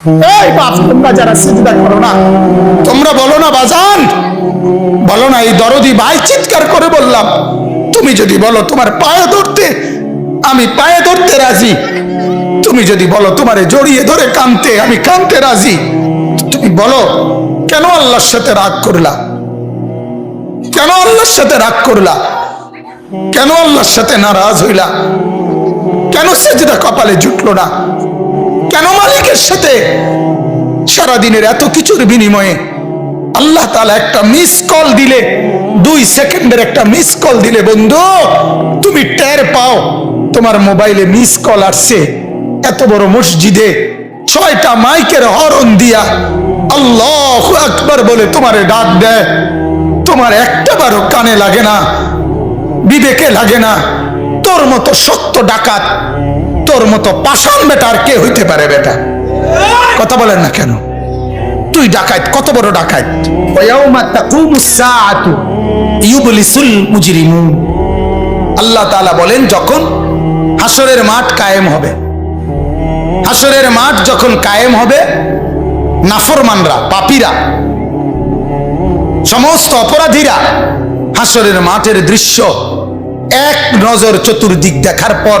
এই বাপ, তোমরা যারা করো না, তোমরা বলো না বাজান। বলো না এই দরদি ভাই চিৎকার করে বললাম, তুমি যদি বলো তোমার পায়ে ধরতে, আমি পায়ে ধরতে রাজি। তুমি যদি বলো তোমারে জড়িয়ে ধরে কানতে, আমি কানতে রাজি। তুমি বলো, কেন আল্লাহর সাথে রাগ করলা? কেন আল্লাহর সাথে রাগ করলা? কেন আল্লাহর সাথে নারাজ হইলা? কেন সেজদা কপালে জুটলো না? কেন মালিকের সাথে? সারাদিনের এত কিছুর বিনিময়ে আল্লাহ তালা একটা মিস কল দিলে, দুই সেকেন্ডের একটা মিস কল দিলে, বন্ধু, তুমি টের পাও, তোমার মোবাইলে মিস কল আসছে। এত বড় মসজিদে ছয়টা মাইকের হরণ দিয়া আল্লাহ আকবার বলে তোমারে ডাক দেয়। তোমার একটা বারও কানে লাগে না, বিবেকে লাগে না, তোর মতো সত্য ডাকাত তোর মতো পাষাণ বেটা আর কে হইতে পারে বেটা? কথা বলেন না কেন? তুই ডাকাত কত বড় ডাকাত? ওয়াউমা তাকুমুস সাআতু। ইউবলিসুল মুজরিমুন। আল্লাহ তাআলা বলেন যখন হাসরের মাঠ কায়েম হবে হাসরের মাঠ যখন কায়েম হবে নাফরমানরা পাপীরা সমস্ত অপরাধীরা হাসরের মাঠের দৃশ্য এক নজর চতুর্দিক দেখার পর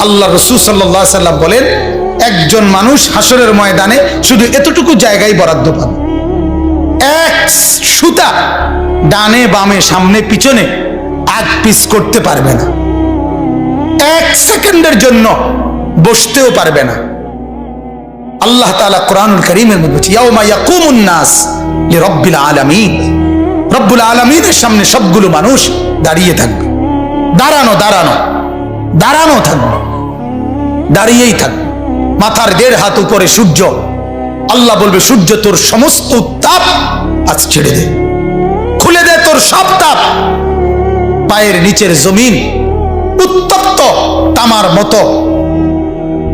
আল্লাহ রসুল সাল্লাহ সাল্লাম বলেন, একজন মানুষ হাসরের ময়দানে শুধু এতটুকু জায়গায় বরাদ্দ পাবে। এক সুতা ডানে বামে সামনে পিছনে আগ পিস করতে পারবে না। এক সেকেন্ডের জন্য বসতেও পারবে না। আল্লাহ তাআলা কোরআনুল করিমের মধ্যে বলছে, ইয়াউমা ইয়াকুমুন নাস লিরাব্বিল আলামিন। রব্বুল আলামিনের সামনে সবগুলো মানুষ দাঁড়িয়ে থাকবে। দাঁড়ানো দাঁড়ানো। দাঁড়ানো থাকবে। দাঁড়িয়েই থাকবে। মাথার দেড় হাত উপরে সূর্য। আল্লাহ বলবে, সূর্য, তোর সমস্ত তাপ আজ ছেড়ে দে। খুলে দে তোর সব তাপ। পায়ের নিচের জমিন উত্তপ্ত, তামার মতো।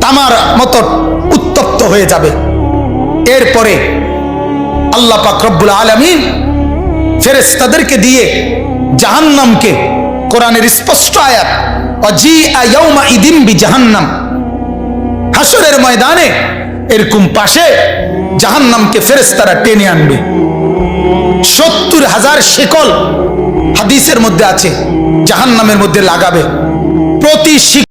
তামার মতো উত্তপ্ত হয়ে যাবে। এরপরে আল্লাহ পাক রব্বুল আলমিন ফেরেস্তাদেরকে দিয়ে জাহান্নামকে কোরআনের স্পষ্ট আয়াত জাহান্নাম হাসরের ময়দানে এরকম পাশে জাহান্নামকে ফেরেস্তারা টেনে আনবে। সত্তর হাজার শেকল হাদিসের মধ্যে আছে, জাহান্নামের মধ্যে লাগাবে। প্রতি